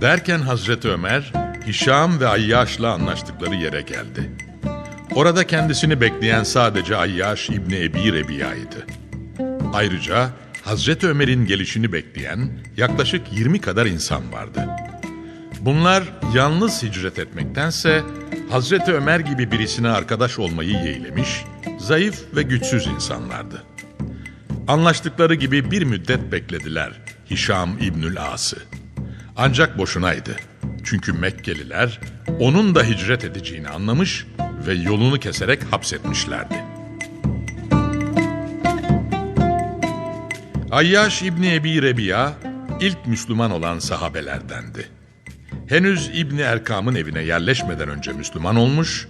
Derken Hazreti Ömer, Hişam ve Ayyaş'la anlaştıkları yere geldi. Orada kendisini bekleyen sadece Ayyaş İbni Ebi Rebiya'ydı. Ayrıca Hazreti Ömer'in gelişini bekleyen yaklaşık 20 kadar insan vardı. Bunlar yalnız hicret etmektense Hazreti Ömer gibi birisine arkadaş olmayı yeğlemiş, zayıf ve güçsüz insanlardı. Anlaştıkları gibi bir müddet beklediler Hişam İbnül As'ı. Ancak boşunaydı. Çünkü Mekkeliler onun da hicret edeceğini anlamış ve yolunu keserek hapsetmişlerdi. Ayyaş İbni Ebi Rebiya ilk Müslüman olan sahabelerdendi. Henüz İbni Erkam'ın evine yerleşmeden önce Müslüman olmuş,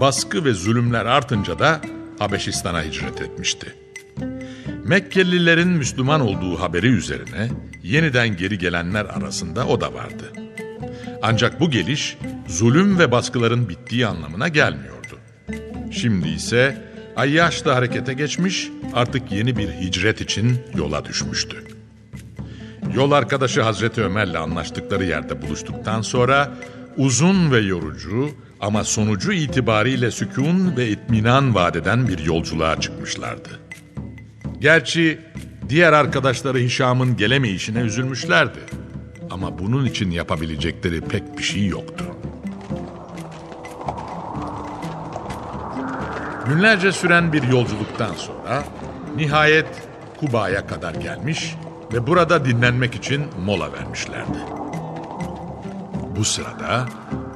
baskı ve zulümler artınca da Habeşistan'a hicret etmişti. Mekkelilerin Müslüman olduğu haberi üzerine yeniden geri gelenler arasında o da vardı. Ancak bu geliş zulüm ve baskıların bittiği anlamına gelmiyordu. Şimdi ise Ayyaş da harekete geçmiş, artık yeni bir hicret için yola düşmüştü. Yol arkadaşı Hazreti Ömer'le anlaştıkları yerde buluştuktan sonra uzun ve yorucu ama sonucu itibariyle sükun ve itminan vadeden bir yolculuğa çıkmışlardı. Gerçi diğer arkadaşları Hişam'ın gelemeyişine üzülmüşlerdi. Ama bunun için yapabilecekleri pek bir şey yoktu. Günlerce süren bir yolculuktan sonra nihayet Kuba'ya kadar gelmiş ve burada dinlenmek için mola vermişlerdi. Bu sırada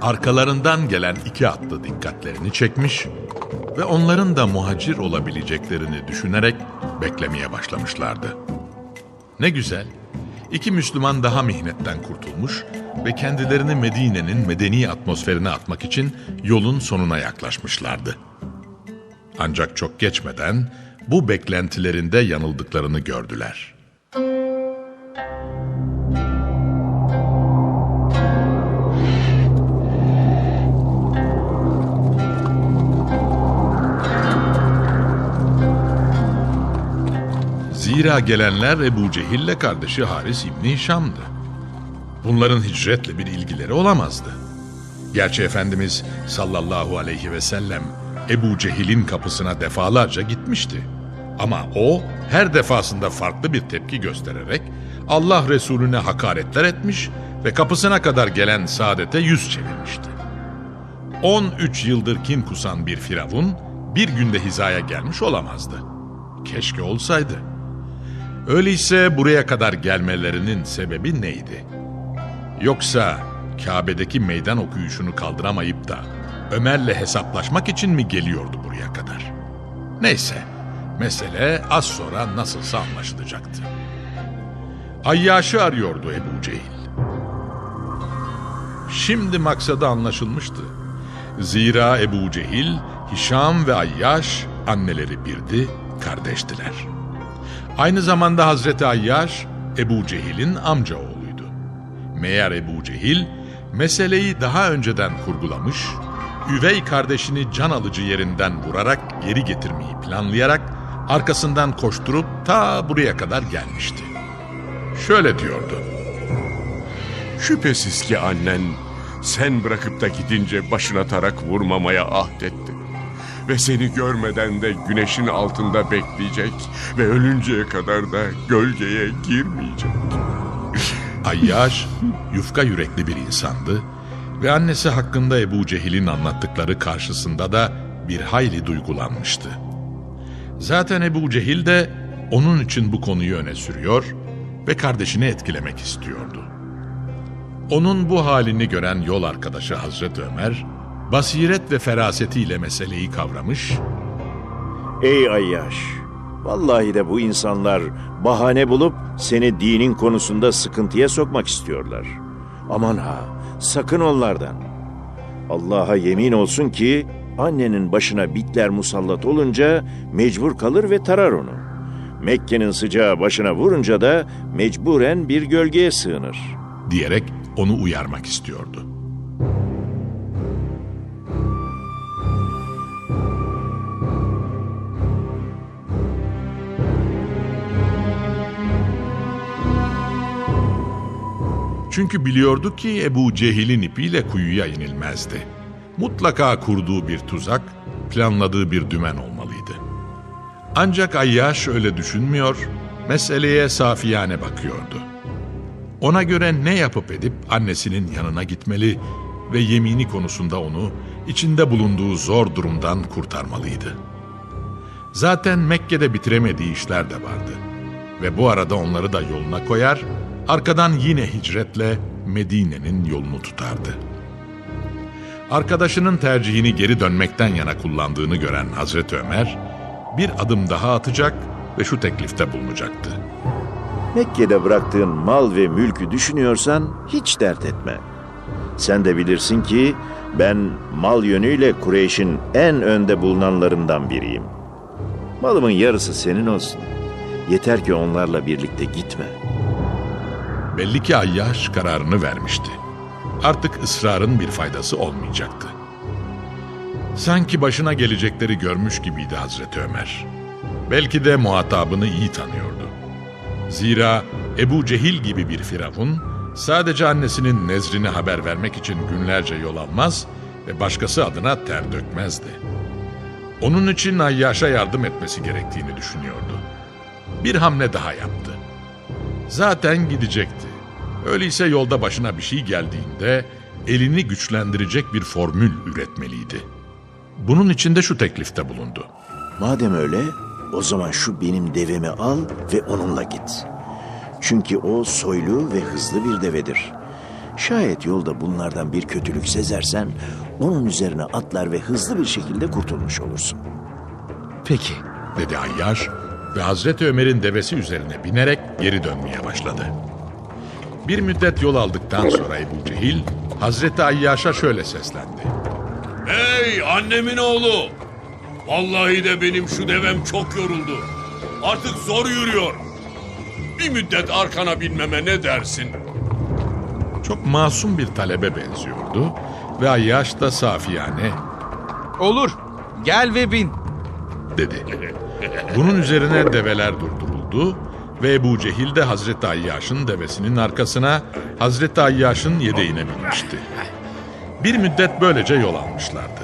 arkalarından gelen iki atlı dikkatlerini çekmiş ve onların da muhacir olabileceklerini düşünerek beklemeye başlamışlardı. Ne güzel, iki Müslüman daha mihnetten kurtulmuş ve kendilerini Medine'nin medeni atmosferine atmak için yolun sonuna yaklaşmışlardı. Ancak çok geçmeden bu beklentilerinde yanıldıklarını gördüler. Zira gelenler Ebu Cehil'le kardeşi Haris İbni Hişam'dı. Bunların hicretle bir ilgileri olamazdı. Gerçi Efendimiz sallallahu aleyhi ve sellem Ebu Cehil'in kapısına defalarca gitmişti. Ama o her defasında farklı bir tepki göstererek Allah Resulüne hakaretler etmiş ve kapısına kadar gelen saadete yüz çevirmişti. 13 yıldır kin kusan bir firavun bir günde hizaya gelmiş olamazdı. Keşke olsaydı. Öyleyse buraya kadar gelmelerinin sebebi neydi? Yoksa Kabe'deki meydan okuyuşunu kaldıramayıp da Ömer'le hesaplaşmak için mi geliyordu buraya kadar? Neyse, mesele az sonra nasılsa anlaşılacaktı. Ayyaş'ı arıyordu Ebu Cehil. Şimdi maksadı anlaşılmıştı. Zira Ebu Cehil, Hişam ve Ayyaş anneleri birdi, kardeştiler. Aynı zamanda Hazreti Ayyaş, Ebu Cehil'in amca oğluydu. Meğer Ebu Cehil, meseleyi daha önceden kurgulamış, üvey kardeşini can alıcı yerinden vurarak geri getirmeyi planlayarak arkasından koşturup ta buraya kadar gelmişti. Şöyle diyordu. Şüphesiz ki annen sen bırakıp da gidince başına tarak vurmamaya ahdetti. Ve seni görmeden de güneşin altında bekleyecek ve ölünceye kadar da gölgeye girmeyecek. Ayyaş yufka yürekli bir insandı ve annesi hakkında Ebu Cehil'in anlattıkları karşısında da bir hayli duygulanmıştı. Zaten Ebu Cehil de onun için bu konuyu öne sürüyor ve kardeşini etkilemek istiyordu. Onun bu halini gören yol arkadaşı Hazreti Ömer, basiret ve ferasetiyle meseleyi kavramış, Ey Ayyaş! Vallahi de bu insanlar bahane bulup seni dinin konusunda sıkıntıya sokmak istiyorlar. Aman ha, sakın onlardan. Allah'a yemin olsun ki annenin başına bitler musallat olunca mecbur kalır ve tarar onu. Mekke'nin sıcağı başına vurunca da mecburen bir gölgeye sığınır. diyerek onu uyarmak istiyordu. Çünkü biliyordu ki Ebu Cehil'in ipiyle kuyuya inilmezdi. Mutlaka kurduğu bir tuzak, planladığı bir dümen olmalıydı. Ancak Ayyaş öyle düşünmüyor, meseleye safiyane bakıyordu. Ona göre ne yapıp edip annesinin yanına gitmeli ve yemini konusunda onu içinde bulunduğu zor durumdan kurtarmalıydı. Zaten Mekke'de bitiremediği işler de vardı. Ve bu arada onları da yoluna koyar, arkadan yine hicretle Medine'nin yolunu tutardı. Arkadaşının tercihini geri dönmekten yana kullandığını gören Hazreti Ömer, bir adım daha atacak ve şu teklifte bulunacaktı. Mekke'de bıraktığın mal ve mülkü düşünüyorsan hiç dert etme. Sen de bilirsin ki ben mal yönüyle Kureyş'in en önde bulunanlarından biriyim. Malımın yarısı senin olsun. Yeter ki onlarla birlikte gitme. Belli ki Ayyaş kararını vermişti. Artık ısrarın bir faydası olmayacaktı. Sanki başına gelecekleri görmüş gibiydi Hazreti Ömer. Belki de muhatabını iyi tanıyordu. Zira Ebu Cehil gibi bir firavun sadece annesinin nezrini haber vermek için günlerce yol almaz ve başkası adına ter dökmezdi. Onun için Ayyaş'a yardım etmesi gerektiğini düşünüyordu. Bir hamle daha yaptı. Zaten gidecekti. Öyleyse yolda başına bir şey geldiğinde elini güçlendirecek bir formül üretmeliydi. Bunun için de şu teklifte bulundu. Madem öyle, o zaman şu benim devemi al ve onunla git. Çünkü o soylu ve hızlı bir devedir. Şayet yolda bunlardan bir kötülük sezersen, onun üzerine atlar ve hızlı bir şekilde kurtulmuş olursun. Peki. dedi Ayyaş ve Hazreti Ömer'in devesi üzerine binerek geri dönmeye başladı. Bir müddet yol aldıktan sonra Ebu Cehil, Hazreti Ayyaş'a şöyle seslendi. Hey annemin oğlu! Vallahi de benim şu devem çok yoruldu. Artık zor yürüyor. Bir müddet arkana binmeme ne dersin? Çok masum bir talebe benziyordu ve Ayyaş da safiyane Olur. Gel ve bin. dedi. Bunun üzerine develer durduruldu ve Ebu Cehil de Hazreti Ayyaş'ın devesinin arkasına Hazreti Ayyaş'ın yedeğine binmişti. Bir müddet böylece yol almışlardı.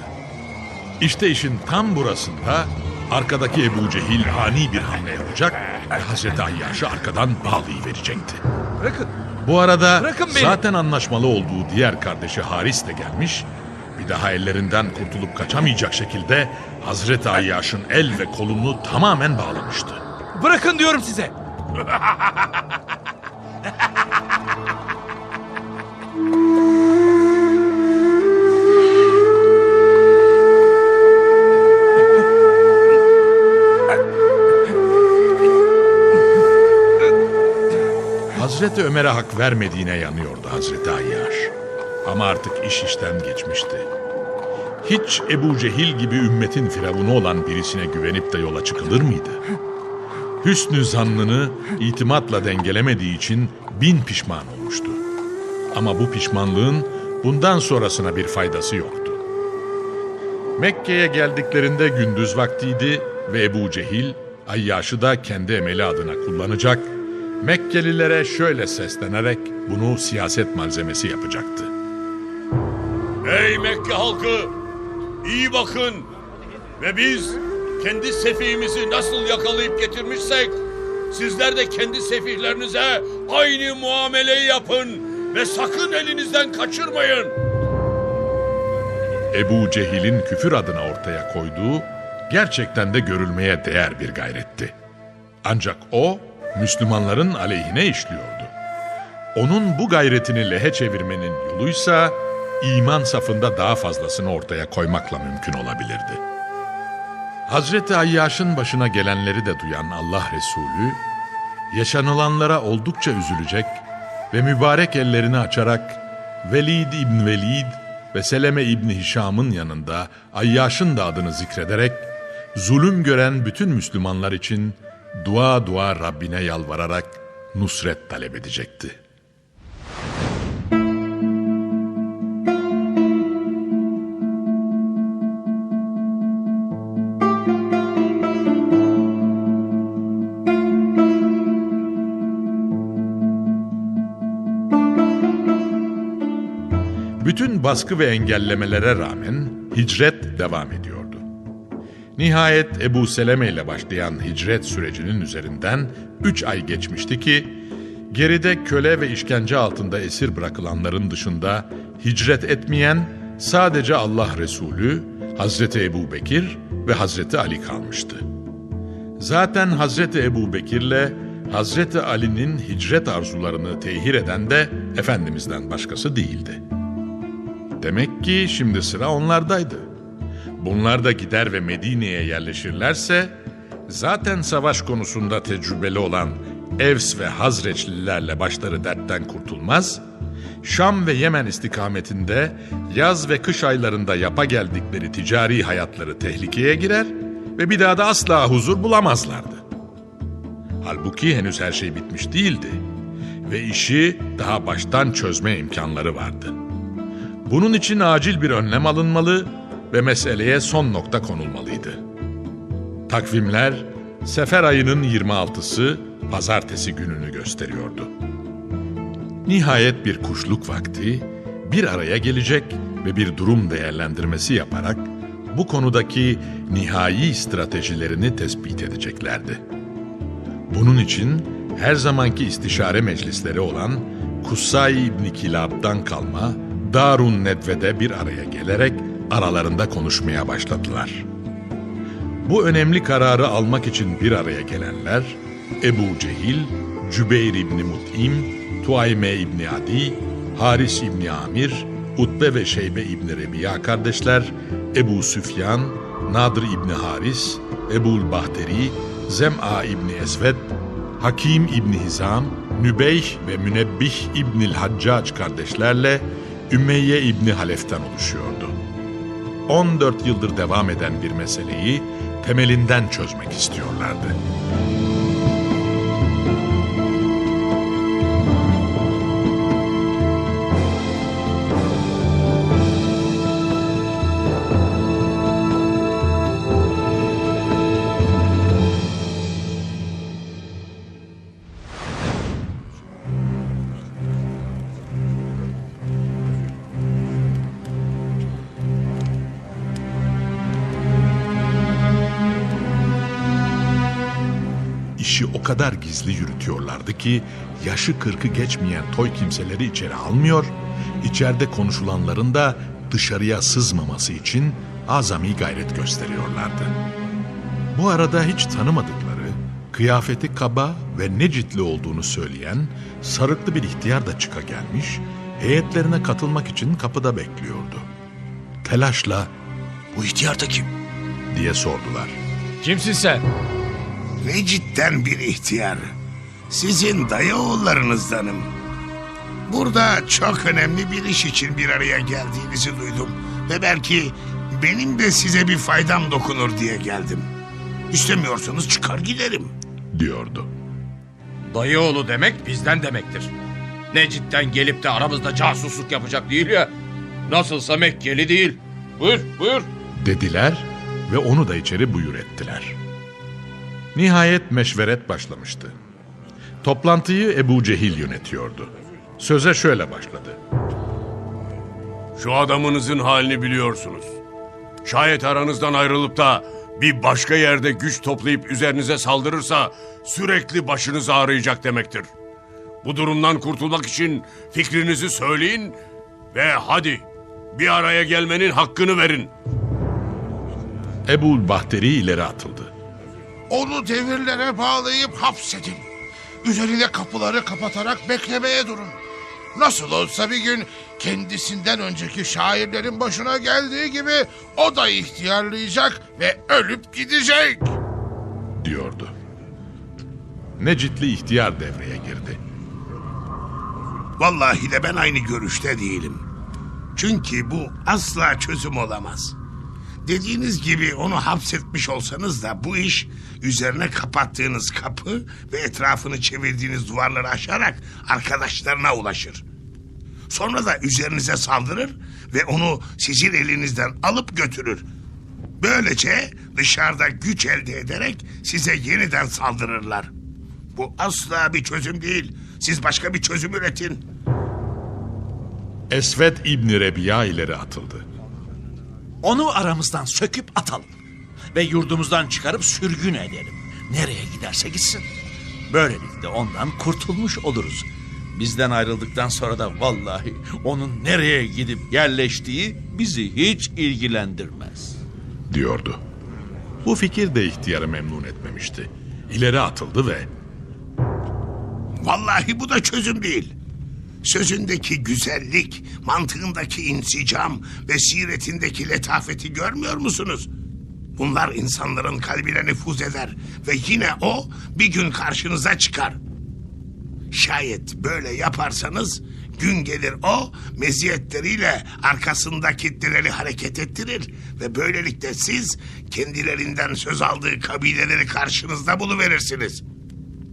İşte işin tam burasında arkadaki Ebu Cehil ani bir hamle yapacak ve Hazreti Ayyaş'ı arkadan bağlayıverecekti. Bırakın. Bu arada Bırakın beni. zaten anlaşmalı olduğu diğer kardeşi Haris de gelmiş. Bir daha ellerinden kurtulup kaçamayacak şekilde Hazreti Ayyaş'ın el ve kolunu tamamen bağlamıştı. Bırakın diyorum size. Hazreti Ömer'e hak vermediğine yanıyordu Hazreti Ayyaş. Ama artık iş işten geçmişti. Hiç Ebu Cehil gibi ümmetin firavunu olan birisine güvenip de yola çıkılır mıydı? Hüsnü zannını itimatla dengelemediği için bin pişman olmuştu. Ama bu pişmanlığın bundan sonrasına bir faydası yoktu. Mekke'ye geldiklerinde gündüz vaktiydi ve Ebu Cehil, Ayyaş'ı da kendi emeli adına kullanacak, Mekkelilere şöyle seslenerek bunu siyaset malzemesi yapacaktı. Ey Mekke halkı! iyi bakın! Ve biz kendi sefihimizi nasıl yakalayıp getirmişsek sizler de kendi sefihlerinize aynı muameleyi yapın ve sakın elinizden kaçırmayın. Ebu Cehil'in küfür adına ortaya koyduğu gerçekten de görülmeye değer bir gayretti. Ancak o Müslümanların aleyhine işliyordu. Onun bu gayretini lehe çevirmenin yoluysa iman safında daha fazlasını ortaya koymakla mümkün olabilirdi. Hazreti Ayyaş'ın başına gelenleri de duyan Allah Resulü, yaşanılanlara oldukça üzülecek ve mübarek ellerini açarak Velid İbn Velid ve Seleme İbni Hişam'ın yanında Ayyaş'ın da adını zikrederek zulüm gören bütün Müslümanlar için dua dua Rabbine yalvararak nusret talep edecekti. Baskı ve engellemelere rağmen hicret devam ediyordu. Nihayet Ebu Seleme ile başlayan hicret sürecinin üzerinden üç ay geçmişti ki, geride köle ve işkence altında esir bırakılanların dışında hicret etmeyen sadece Allah Resulü, Hazreti Ebu Bekir ve Hazreti Ali kalmıştı. Zaten Hazreti Ebu Bekir'le Hazreti Ali'nin hicret arzularını tehir eden de Efendimiz'den başkası değildi. Demek ki şimdi sıra onlardaydı. Bunlar da gider ve Medine'ye yerleşirlerse zaten savaş konusunda tecrübeli olan Evs ve Hazreçlilerle başları dertten kurtulmaz, Şam ve Yemen istikametinde yaz ve kış aylarında yapa geldikleri ticari hayatları tehlikeye girer ve bir daha da asla huzur bulamazlardı. Halbuki henüz her şey bitmiş değildi ve işi daha baştan çözme imkanları vardı. Bunun için acil bir önlem alınmalı ve meseleye son nokta konulmalıydı. Takvimler sefer ayının 26'sı pazartesi gününü gösteriyordu. Nihayet bir kuşluk vakti bir araya gelecek ve bir durum değerlendirmesi yaparak bu konudaki nihai stratejilerini tespit edeceklerdi. Bunun için her zamanki istişare meclisleri olan Kussay İbni Kilab'dan kalma Darun Nedve'de bir araya gelerek aralarında konuşmaya başladılar. Bu önemli kararı almak için bir araya gelenler Ebu Cehil, Cübeyr İbni Mut'im, Tuayme İbni Adi, Haris İbni Amir, Utbe ve Şeybe İbni Rebiya kardeşler, Ebu Süfyan, Nadir İbni Haris, Ebul Bahteri, Zem'a İbni Esved, Hakim İbni Hizam, Nübeyh ve Münebbih İbnil Haccac kardeşlerle Ümeyye İbni Halef'ten oluşuyordu. 14 yıldır devam eden bir meseleyi temelinden çözmek istiyorlardı. İşi o kadar gizli yürütüyorlardı ki yaşı kırkı geçmeyen toy kimseleri içeri almıyor, içeride konuşulanların da dışarıya sızmaması için azami gayret gösteriyorlardı. Bu arada hiç tanımadıkları, kıyafeti kaba ve necitli olduğunu söyleyen sarıklı bir ihtiyar da çıka gelmiş, heyetlerine katılmak için kapıda bekliyordu. Telaşla Bu ihtiyar da kim? diye sordular. Kimsin sen? Ne cidden bir ihtiyar. Sizin dayı oğullarınızdanım. Burada çok önemli bir iş için bir araya geldiğinizi duydum. Ve belki benim de size bir faydam dokunur diye geldim. İstemiyorsanız çıkar giderim. diyordu. Dayıoğlu demek bizden demektir. Ne cidden gelip de aramızda casusluk yapacak değil ya. Nasılsa Mekkeli değil. Buyur buyur. dediler ve onu da içeri buyur ettiler. Nihayet meşveret başlamıştı. Toplantıyı Ebu Cehil yönetiyordu. Söze şöyle başladı. Şu adamınızın halini biliyorsunuz. Şayet aranızdan ayrılıp da bir başka yerde güç toplayıp üzerinize saldırırsa sürekli başınız ağrıyacak demektir. Bu durumdan kurtulmak için fikrinizi söyleyin ve hadi bir araya gelmenin hakkını verin. Ebul Bahteri ileri atıldı. Onu devirlere bağlayıp hapsedin. Üzerine kapıları kapatarak beklemeye durun. Nasıl olsa bir gün kendisinden önceki şairlerin başına geldiği gibi o da ihtiyarlayacak ve ölüp gidecek. diyordu. Necitli ihtiyar devreye girdi. Vallahi de ben aynı görüşte değilim. Çünkü bu asla çözüm olamaz. Dediğiniz gibi onu hapsetmiş olsanız da bu iş üzerine kapattığınız kapı ve etrafını çevirdiğiniz duvarları aşarak arkadaşlarına ulaşır. Sonra da üzerinize saldırır ve onu sizin elinizden alıp götürür. Böylece dışarıda güç elde ederek size yeniden saldırırlar. Bu asla bir çözüm değil. Siz başka bir çözüm üretin. Esvet İbni Rebiya ileri atıldı. Onu aramızdan söküp atalım. Ve yurdumuzdan çıkarıp sürgün edelim. Nereye giderse gitsin. Böylelikle ondan kurtulmuş oluruz. Bizden ayrıldıktan sonra da vallahi onun nereye gidip yerleştiği bizi hiç ilgilendirmez. diyordu. Bu fikir de ihtiyarı memnun etmemişti. İleri atıldı ve Vallahi bu da çözüm değil. Sözündeki güzellik, mantığındaki insicam ve siretindeki letafeti görmüyor musunuz? Bunlar insanların kalbine nüfuz eder ve yine o bir gün karşınıza çıkar. Şayet böyle yaparsanız gün gelir o meziyetleriyle arkasında kitleleri hareket ettirir ve böylelikle siz kendilerinden söz aldığı kabileleri karşınızda buluverirsiniz.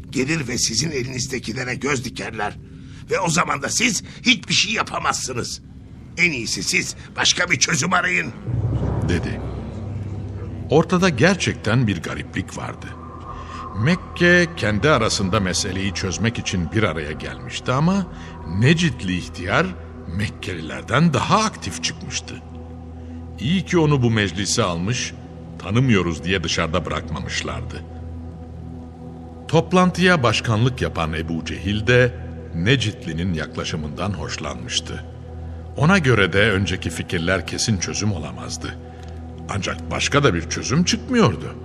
Gelir ve sizin elinizdekilere göz dikerler. Ve o zaman da siz hiçbir şey yapamazsınız. En iyisi siz başka bir çözüm arayın. dedi. Ortada gerçekten bir gariplik vardı. Mekke kendi arasında meseleyi çözmek için bir araya gelmişti ama Necitli ihtiyar Mekkelilerden daha aktif çıkmıştı. İyi ki onu bu meclise almış, tanımıyoruz diye dışarıda bırakmamışlardı. Toplantıya başkanlık yapan Ebu Cehil de Necitli'nin yaklaşımından hoşlanmıştı. Ona göre de önceki fikirler kesin çözüm olamazdı. Ancak başka da bir çözüm çıkmıyordu.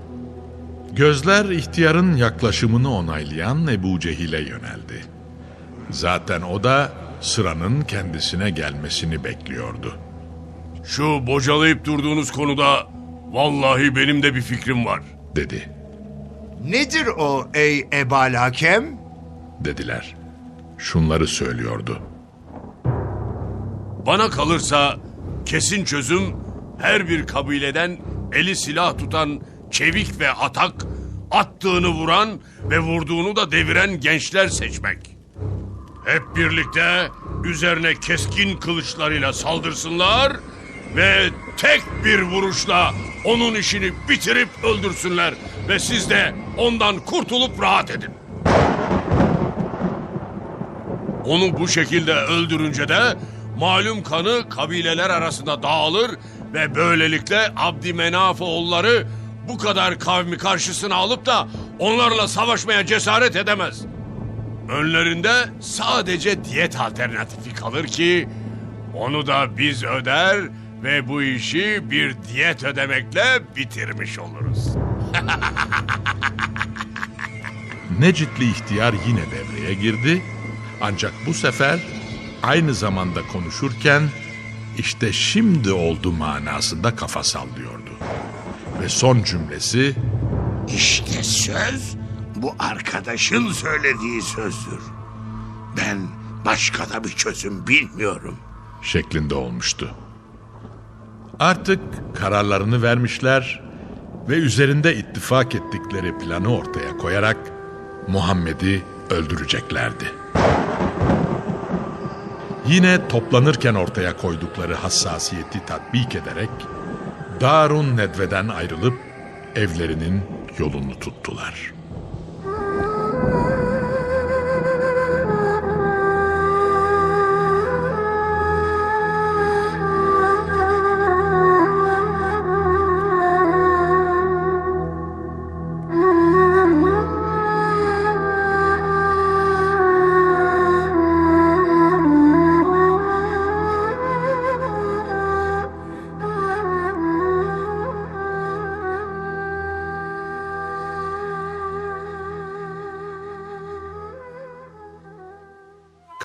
Gözler ihtiyarın yaklaşımını onaylayan Ebu Cehil'e yöneldi. Zaten o da sıranın kendisine gelmesini bekliyordu. Şu bocalayıp durduğunuz konuda vallahi benim de bir fikrim var. Dedi, Nedir o ey Ebal Hakem? dediler. Şunları söylüyordu. Bana kalırsa kesin çözüm her bir kabileden eli silah tutan çevik ve atak, attığını vuran ve vurduğunu da deviren gençler seçmek. Hep birlikte üzerine keskin kılıçlarıyla saldırsınlar ve tek bir vuruşla onun işini bitirip öldürsünler ve siz de ondan kurtulup rahat edin. Onu bu şekilde öldürünce de malum kanı kabileler arasında dağılır ve böylelikle Abdümenaf oğulları bu kadar kavmi karşısına alıp da onlarla savaşmaya cesaret edemez. Önlerinde sadece diyet alternatifi kalır ki onu da biz öder ve bu işi bir diyet ödemekle bitirmiş oluruz. Necitli ihtiyar yine devreye girdi. Ancak bu sefer aynı zamanda konuşurken işte şimdi oldu manasında kafa sallıyordu. Ve son cümlesi İşte söz bu arkadaşın söylediği sözdür. Ben başka da bir çözüm bilmiyorum. şeklinde olmuştu. Artık kararlarını vermişler ve üzerinde ittifak ettikleri planı ortaya koyarak Muhammed'i öldüreceklerdi yine toplanırken ortaya koydukları hassasiyeti tatbik ederek Darun Nedve'den ayrılıp evlerinin yolunu tuttular.